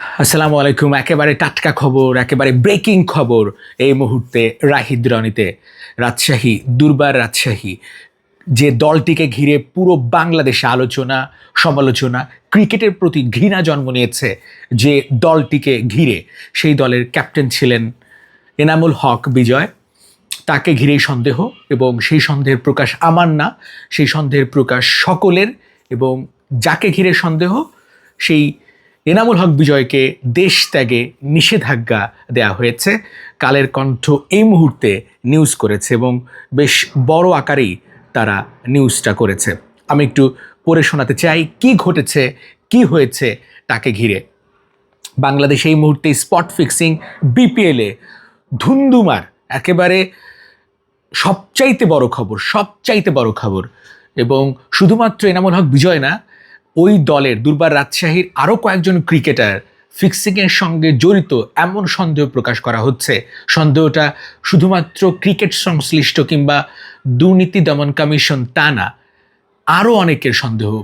আসসালামু আলাইকুম। একেবারে টাটকা খবর, একেবারে ব্রেকিং খবর এই মুহূর্তে রাহিদ রনিতে। রাজশাহী, দুর্বার রাজশাহী। যে দলটিকে ঘিরে পুরো বাংলাদেশে আলোচনা, সমালোচনা, ক্রিকেটের প্রতি ঘৃণা জন্ম নিয়েছে যে দলটিকে ঘিরে, সেই দলের ক্যাপ্টেন ছিলেন এনামুল হক বিজয়। তাকে ঘিরেই সন্দেহ এবং সেই সন্দেহের প্রকাশ আমার না, সেই সন্দেহের প্রকাশ সকলের এবং যাকে ঘিরে সন্দেহ, সেই এনামুল হক বিজয়কে দেশ ত্যাগে নিষেধাজ্ঞা দেওয়া হয়েছে। কালের কণ্ঠ এই মুহূর্তে নিউজ করেছে এবং বেশ বড় আকারেই তারা নিউজটা করেছে। আমি একটু পড়ে শোনাতে চাই, কি ঘটেছে, কি হয়েছে তাকে ঘিরে? বাংলাদেশ এই মুহূর্তে স্পট ফিক্সিং বিপিএলে ধুন্দুমার, একেবারে সবচাইতে বড় খবর, সবচাইতে বড় খবর। এবং শুধুমাত্র এনামুল হক বিজয় না ওই দলের দুর্বার রাজশাহীর আরও কয়েকজন ক্রিকেটার ফিক্সিংয়ের সঙ্গে জড়িত এমন সন্দেহ প্রকাশ করা হচ্ছে। সন্দেহটা শুধুমাত্র ক্রিকেট সংশ্লিষ্ট কিংবা দুর্নীতি দমন কমিশন তা না আরও অনেকের সন্দেহ।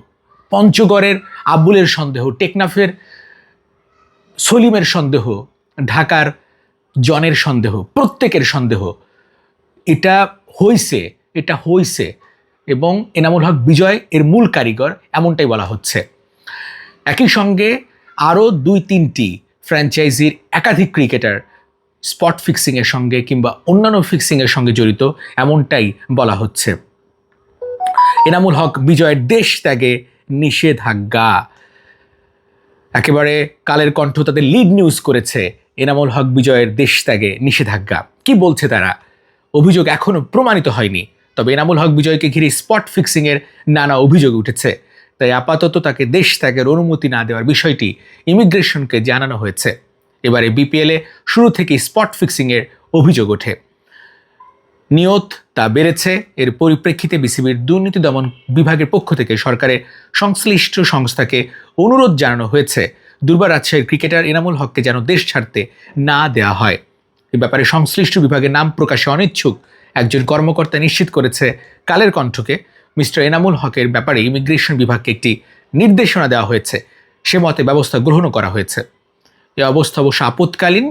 পঞ্চগড়ের আবুলের সন্দেহ, টেকনাফের সলিমের সন্দেহ, ঢাকার জনের সন্দেহ, প্রত্যেকের সন্দেহ। এটা হইছে এটা হইছে। এবং এনামুল হক বিজয় এর মূল কারিগর এমনটাই বলা হচ্ছে। একই সঙ্গে আরও দুই তিনটি ফ্র্যাঞ্চাইজির একাধিক ক্রিকেটার স্পট ফিক্সিংয়ের সঙ্গে কিংবা অন্যান্য ফিক্সিংয়ের সঙ্গে জড়িত এমনটাই বলা হচ্ছে। এনামুল হক বিজয়ের দেশ ত্যাগে নিষেধাজ্ঞা। একেবারে কালের কণ্ঠ তাদের লিড নিউজ করেছে এনামুল হক বিজয়ের দেশ ত্যাগে নিষেধাজ্ঞা। কি বলছে তারা? অভিযোগ এখনও প্রমাণিত হয়নি। তবে এনামুল হক বিজয়কে ঘিরে স্পট ফিক্সিংয়ের নানা অভিযোগ উঠেছে। তাই আপাতত তাকে দেশ ত্যাগের অনুমতি না দেওয়ার বিষয়টি ইমিগ্রেশনকে জানানো হয়েছে। এবারে বিপিএলে শুরু থেকে স্পট ফিক্সিংয়ের অভিযোগ ওঠে। নিয়ত তা বেড়েছে, এর পরিপ্রেক্ষিতে বিসিবির দুর্নীতি দমন বিভাগের পক্ষ থেকে সরকারের সংশ্লিষ্ট সংস্থাকে অনুরোধ জানানো হয়েছে, দুর্বার রাজশাহীর ক্রিকেটার এনামুল হককে যেন দেশ ছাড়তে না দেওয়া হয়। এ ব্যাপারে সংশ্লিষ্ট বিভাগের নাম প্রকাশে অনিচ্ছুক একজন কর্মকর্তা নিশ্চিত করেছে কালের কণ্ঠকে। মিস্টার এনামুল হকের ব্যাপারে ইমিগ্রেশন বিভাগকে একটি নির্দেশনা দেওয়া হয়েছে। সে মতে ব্যবস্থা গ্রহণ করা হয়েছে। এ অবস্থা অবশ্য আপৎকালীন।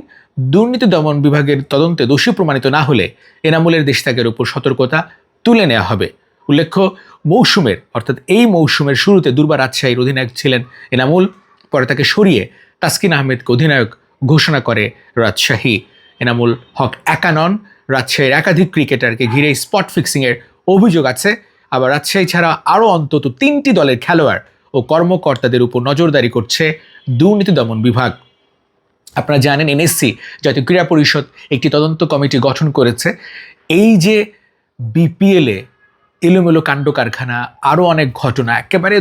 দুর্নীতি দমন বিভাগের তদন্তে দোষী প্রমাণিত না হলে এনামুলের দেশত্যাগের উপর সতর্কতা তুলে নেওয়া হবে। উল্লেখ্য, মৌসুমের, অর্থাৎ এই মৌসুমের শুরুতে দুর্বার রাজশাহীর অধিনায়ক ছিলেন এনামুল। পরে তাকে সরিয়ে তাসকিন আহমেদকে অধিনায়ক ঘোষণা করে রাজশাহী। এনামুল হক একা নন। রাজশাহীর একাধিক ক্রিকেটারকে ঘিরে স্পট ফিক্সিংয়ের অভিযোগ আছে। আবার রাজশাহী ছাড়া আরও অন্তত তিনটি দলের খেলোয়াড় ও কর্মকর্তাদের উপর নজরদারি করছে দুর্নীতি দমন বিভাগ। আপনারা জানেন এনএসসি জাতীয় ক্রীড়া পরিষদ একটি তদন্ত কমিটি গঠন করেছে। এই যে বিপিএলে এলোমেলো কাণ্ড কারখানা আরও অনেক ঘটনা একেবারে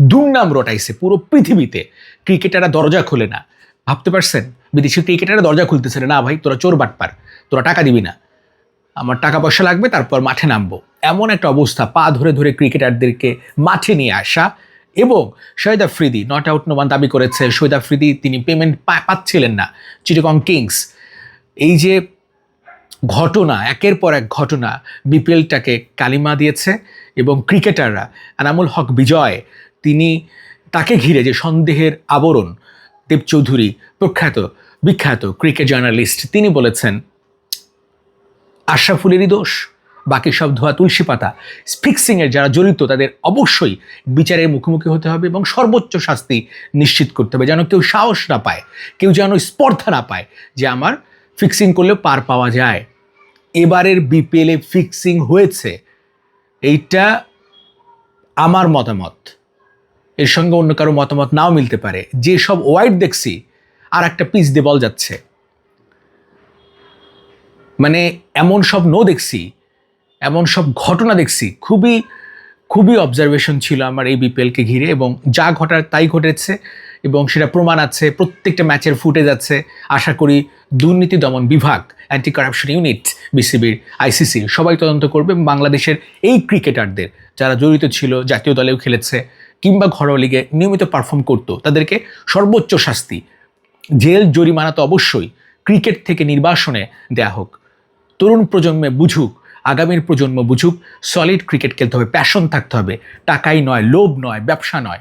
দুর্নাম রটাইছে পুরো পৃথিবীতে। ক্রিকেটাররা দরজা খোলে না। ভাবতে পারছেন? বিদেশি ক্রিকেটাররা দরজা খুলতেছে না, ভাই তোরা চোর বাটপার। তোরা টাকা দিবি না। আমার টাকা পয়সা লাগবে, তারপর মাঠে নামবো। এমন একটা অবস্থা, পা ধরে ধরে ক্রিকেটারদেরকে মাঠে নিয়ে আসা এবং শহীদ আফ্রিদি নট আউট নোমান দাবি করেছে শহীদ আফ্রিদি তিনি পেমেন্ট পাচ্ছিলেন না। চিটিকং কিংস, এই যে ঘটনা, একের পর এক ঘটনা, বিপিএলটাকে কালিমা দিয়েছে এবং ক্রিকেটাররা আনামুল হক বিজয়, তিনি তাকে ঘিরে যে সন্দেহের আবরণ দেব চৌধুরী প্রখ্যাত, বিখ্যাত ক্রিকেট জার্নালিস্ট, তিনি বলেছেন আশরাফুলেরই দোষ। বাকি সব ধোয়া তুলসী পাতা। ফিক্সিংয়ের যারা জড়িত, তাদের অবশ্যই বিচারের মুখোমুখি হতে হবে এবং সর্বোচ্চ শাস্তি নিশ্চিত করতে হবে যেন কেউ সাহস না পায়, কেউ যেন স্পর্ধা না পায় যে আমার ফিক্সিং করলে পার পাওয়া যায়। এবারের বিপিএলে ফিক্সিং হয়েছে। এইটা আমার মতামত। এর সঙ্গে অন্য কারও মতামত নাও মিলতে পারে। যে সব ওয়াইড দেখছি আর একটা পিস দিয়ে বল যাচ্ছে। মানে এমন সব নো দেখছি, এমন সব ঘটনা দেখছি। খুবই খুবই অবজারভেশন ছিল আমার এই বিপিএলকে ঘিরে এবং যা ঘটার তাই ঘটেছে এবং সেটা প্রমাণ আছে, প্রত্যেকটা ম্যাচের ফুটেজ আছে। আশা করি দুর্নীতি দমন বিভাগ অ্যান্টি কারাপশন ইউনিট বিসিবির আইসিসির সবাই তদন্ত করবে বাংলাদেশের এই ক্রিকেটারদের যারা জড়িত ছিল, জাতীয় দলেও খেলেছে কিংবা ঘরোয়া লিগে নিয়মিত পারফর্ম করতো, তাদেরকে সর্বোচ্চ শাস্তি। জেল, জরিমানা তো অবশ্যই ক্রিকেট থেকে নির্বাসনে দেয়া হোক। তরুণ প্রজন্মে বুঝুক, আগামীর প্রজন্ম বুঝুক সলিড ক্রিকেট খেলতে হবে প্যাশন থাকতে হবে। টাকাই নয়, লোভ নয়, ব্যবসা নয়।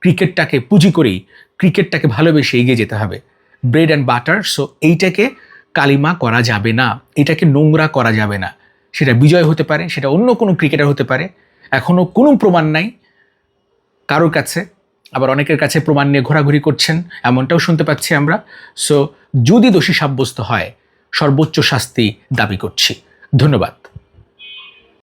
ক্রিকেটটাকে পুঁজি করেই, ক্রিকেটটাকে ভালোবেসে এগিয়ে যেতে হবে। ব্রেড অ্যান্ড বাটার সো এইটাকে কালিমা করা যাবে না। এটাকে নোংরা করা যাবে না। সেটা বিজয় হতে পারে, সেটা অন্য কোনো ক্রিকেটার হতে পারে। এখনও কোনো প্রমাণ নাই। কারোর কাছে, আবার অনেকের কাছে প্রমাণ নিয়ে ঘোরাঘুরি করছেন, এমনটাও শুনতে পাচ্ছি আমরা। সো যদি দোষী সাব্যস্ত হয় সর্বোচ্চ শাস্তি দাবি করছি। ধন্যবাদ।